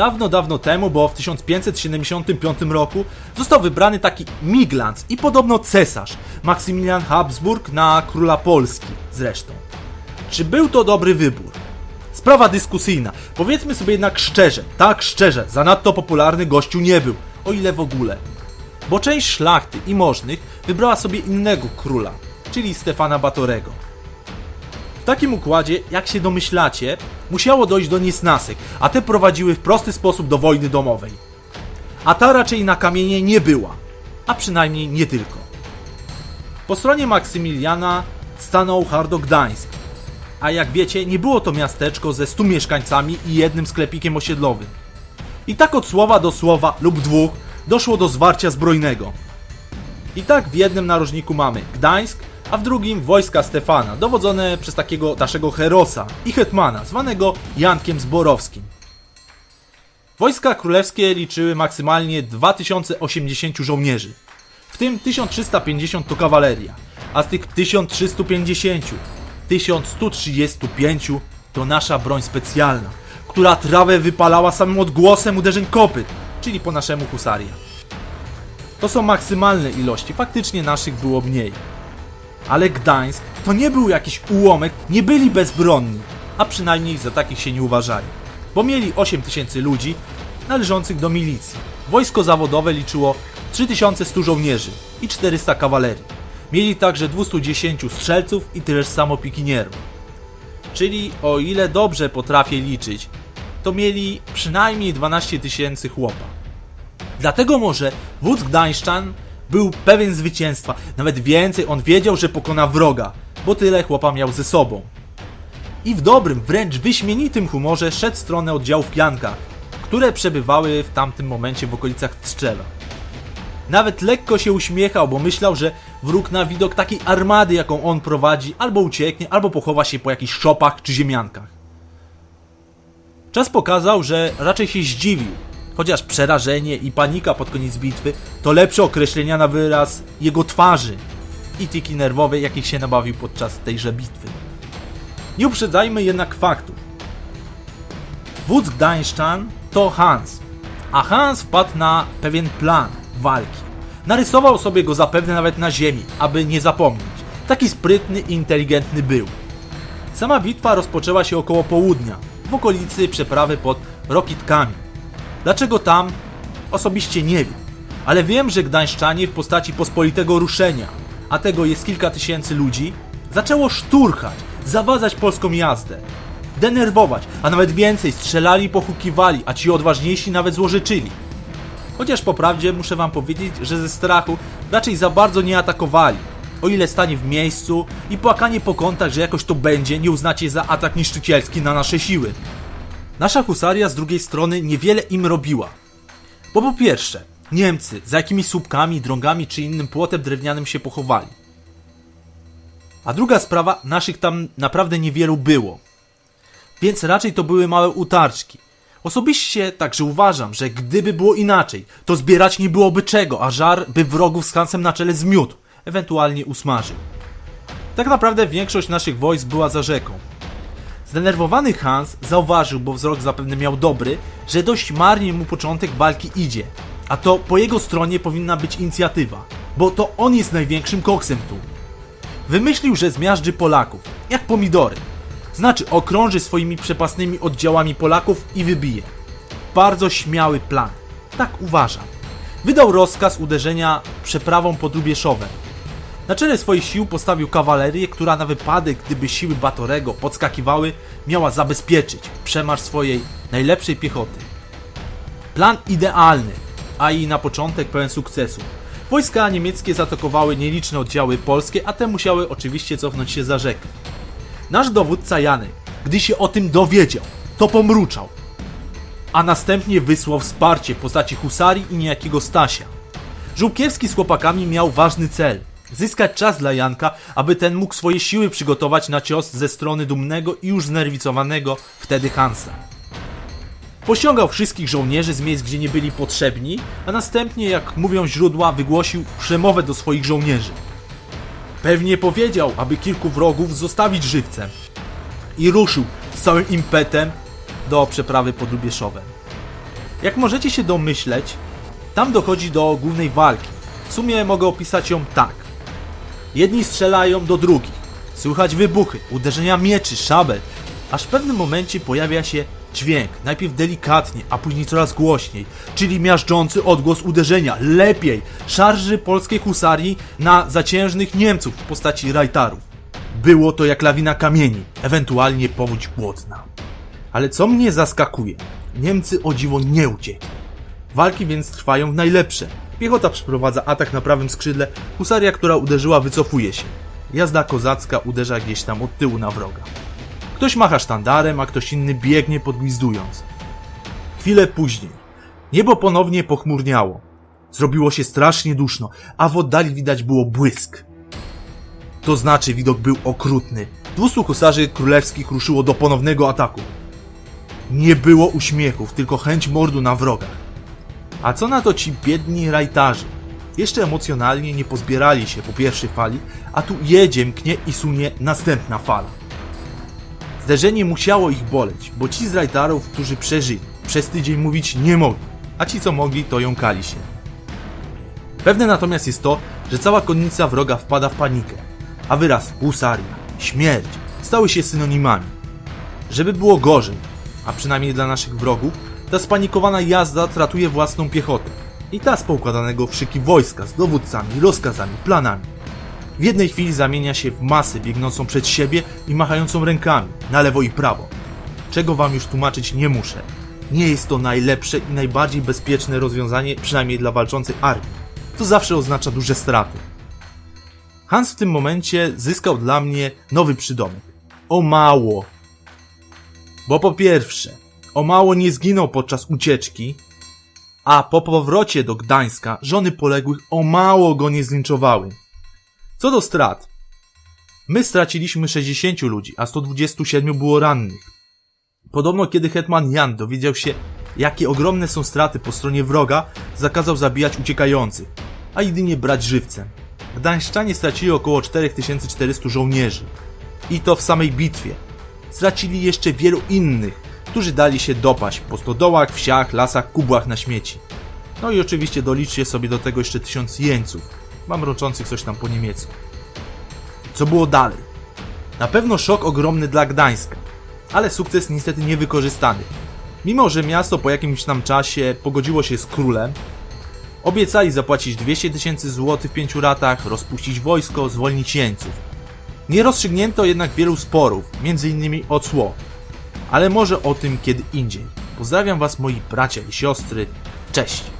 Dawno, dawno temu, bo w 1575 roku został wybrany taki Miglanz i podobno cesarz, Maksymilian Habsburg na króla Polski zresztą. Czy był to dobry wybór? Sprawa dyskusyjna. Powiedzmy sobie jednak szczerze, tak szczerze, zanadto popularny gościu nie był, o ile w ogóle. Bo część szlachty i możnych wybrała sobie innego króla, czyli Stefana Batorego. W takim układzie, jak się domyślacie, musiało dojść do niesnasek, a te prowadziły w prosty sposób do wojny domowej. A ta raczej na kamienie nie była, a przynajmniej nie tylko. Po stronie Maksymiliana stanął Hardo Gdańsk, a jak wiecie, nie było to miasteczko ze 100 mieszkańcami i jednym sklepikiem osiedlowym. I tak od słowa do słowa lub dwóch doszło do zwarcia zbrojnego. I tak w jednym narożniku mamy Gdańsk, a w drugim wojska Stefana, dowodzone przez takiego naszego herosa i hetmana, zwanego Jankiem Zborowskim. Wojska królewskie liczyły maksymalnie 2080 żołnierzy, w tym 1350 to kawaleria, a z tych 1350 1135 to nasza broń specjalna, która trawę wypalała samym odgłosem uderzeń kopyt, czyli po naszemu husaria. To są maksymalne ilości, faktycznie naszych było mniej. Ale Gdańsk to nie był jakiś ułomek, nie byli bezbronni, a przynajmniej za takich się nie uważali. Bo mieli 8 tysięcy ludzi należących do milicji. Wojsko zawodowe liczyło 3100 żołnierzy i 400 kawalerii. Mieli także 210 strzelców i tyleż samo pikinierów. Czyli o ile dobrze potrafię liczyć, to mieli przynajmniej 12 tysięcy chłopa. Dlatego może wódz Gdańszczan był pewien zwycięstwa, nawet więcej, on wiedział, że pokona wroga, bo tyle chłopa miał ze sobą. I w dobrym, wręcz wyśmienitym humorze szedł w stronę oddziałów Janka, które przebywały w tamtym momencie w okolicach Tczewa. Nawet lekko się uśmiechał, bo myślał, że wróg na widok takiej armady, jaką on prowadzi, albo ucieknie, albo pochowa się po jakichś szopach czy ziemiankach. Czas pokazał, że raczej się zdziwił, chociaż przerażenie i panika pod koniec bitwy to lepsze określenia na wyraz jego twarzy i tiki nerwowe, jakich się nabawił podczas tejże bitwy. Nie uprzedzajmy jednak faktów. Wódz Gdańszczan to Hans, a Hans wpadł na pewien plan walki. Narysował sobie go zapewne nawet na ziemi, aby nie zapomnieć. Taki sprytny i inteligentny był. Sama bitwa rozpoczęła się około południa, w okolicy przeprawy pod Rokitkami. Dlaczego tam? Osobiście nie wiem. Ale wiem, że gdańszczanie w postaci pospolitego ruszenia, a tego jest kilka tysięcy ludzi, zaczęło szturchać, zawadzać polską jazdę. Denerwować, a nawet więcej, strzelali pochukiwali, a ci odważniejsi nawet złożyczyli. Chociaż po prawdzie muszę wam powiedzieć, że ze strachu raczej za bardzo nie atakowali. O ile stanie w miejscu i płakanie po kątach, że jakoś to będzie, nie uznacie za atak niszczycielski na nasze siły. Nasza husaria z drugiej strony niewiele im robiła. Bo po pierwsze, Niemcy za jakimiś słupkami, drągami czy innym płotem drewnianym się pochowali. A druga sprawa, naszych tam naprawdę niewielu było. Więc raczej to były małe utarczki. Osobiście także uważam, że gdyby było inaczej, to zbierać nie byłoby czego, a żar by wrogów z Hansem na czele zmiótł, ewentualnie usmażył. Tak naprawdę większość naszych wojsk była za rzeką. Zdenerwowany Hans zauważył, bo wzrok zapewne miał dobry, że dość marnie mu początek walki idzie. A to po jego stronie powinna być inicjatywa, bo to on jest największym koksem tu. Wymyślił, że zmiażdży Polaków, jak pomidory. Znaczy okrąży swoimi przepasnymi oddziałami Polaków i wybije. Bardzo śmiały plan. Tak uważam. Wydał rozkaz uderzenia przeprawą pod Rubieszowem. Na czele swoich sił postawił kawalerię, która na wypadek, gdyby siły Batorego podskakiwały, miała zabezpieczyć przemarsz swojej najlepszej piechoty. Plan idealny, a i na początek pełen sukcesu. Wojska niemieckie zaatakowały nieliczne oddziały polskie, a te musiały oczywiście cofnąć się za rzekę. Nasz dowódca Janek, gdy się o tym dowiedział, to pomruczał, a następnie wysłał wsparcie w postaci husarii i niejakiego Stasia. Żółkiewski z chłopakami miał ważny cel zyskać czas dla Janka, aby ten mógł swoje siły przygotować na cios ze strony dumnego i już znerwicowanego wtedy Hansa. Pościągał wszystkich żołnierzy z miejsc, gdzie nie byli potrzebni, a następnie, jak mówią źródła, wygłosił przemowę do swoich żołnierzy. Pewnie powiedział, aby kilku wrogów zostawić żywcem. I ruszył z całym impetem do przeprawy pod Lubieszowem. Jak możecie się domyśleć, tam dochodzi do głównej walki. W sumie mogę opisać ją tak. Jedni strzelają do drugich. Słychać wybuchy, uderzenia mieczy, szabel, aż w pewnym momencie pojawia się dźwięk, najpierw delikatnie, a później coraz głośniej, czyli miażdżący odgłos uderzenia, lepiej, szarży polskiej husarii na zaciężnych Niemców w postaci rajtarów. Było to jak lawina kamieni, ewentualnie powódź głodna. Ale co mnie zaskakuje, Niemcy o dziwo nie uciekli. Walki więc trwają w najlepsze. Piechota przeprowadza atak na prawym skrzydle, husaria, która uderzyła, wycofuje się. Jazda kozacka uderza gdzieś tam od tyłu na wroga. Ktoś macha sztandarem, a ktoś inny biegnie podgwizdując. Chwilę później. Niebo ponownie pochmurniało. Zrobiło się strasznie duszno, a w oddali widać było błysk. To znaczy widok był okrutny. 200 husarzy królewskich ruszyło do ponownego ataku. Nie było uśmiechów, tylko chęć mordu na wrogach. A co na to ci biedni rajtarzy? Jeszcze emocjonalnie nie pozbierali się po pierwszej fali, a tu jedzie, mknie i sunie następna fala. Zderzenie musiało ich boleć, bo ci z rajtarów, którzy przeżyli, przez tydzień mówić nie mogli, a ci co mogli, to jąkali się. Pewne natomiast jest to, że cała konnica wroga wpada w panikę, a wyraz husaria, śmierć stały się synonimami. Żeby było gorzej, a przynajmniej dla naszych wrogów, ta spanikowana jazda tratuje własną piechotę. I ta z poukładanego w szyki wojska z dowódcami, rozkazami, planami. W jednej chwili zamienia się w masę biegnącą przed siebie i machającą rękami, na lewo i prawo. Czego wam już tłumaczyć nie muszę. Nie jest to najlepsze i najbardziej bezpieczne rozwiązanie, przynajmniej dla walczącej armii. To zawsze oznacza duże straty. Hans w tym momencie zyskał dla mnie nowy przydomek. O mało. Bo po pierwsze, o mało nie zginął podczas ucieczki, a po powrocie do Gdańska żony poległych o mało go nie zlinczowały. Co do strat. My straciliśmy 60 ludzi, a 127 było rannych. Podobno kiedy hetman Jan dowiedział się, jakie ogromne są straty po stronie wroga, zakazał zabijać uciekających, a jedynie brać żywcem. Gdańszczanie stracili około 4400 żołnierzy. I to w samej bitwie. Stracili jeszcze wielu innych, którzy dali się dopaść po stodołach, wsiach, lasach, kubłach na śmieci. No i oczywiście doliczcie sobie do tego jeszcze tysiąc jeńców, mamroczących coś tam po niemiecku. Co było dalej? Na pewno szok ogromny dla Gdańska, ale sukces niestety niewykorzystany. Mimo, że miasto po jakimś tam czasie pogodziło się z królem, obiecali zapłacić 200 tysięcy złotych w pięciu ratach, rozpuścić wojsko, zwolnić jeńców. Nie rozstrzygnięto jednak wielu sporów, m.in. o cło. Ale może o tym kiedy indziej. Pozdrawiam Was moi bracia i siostry. Cześć!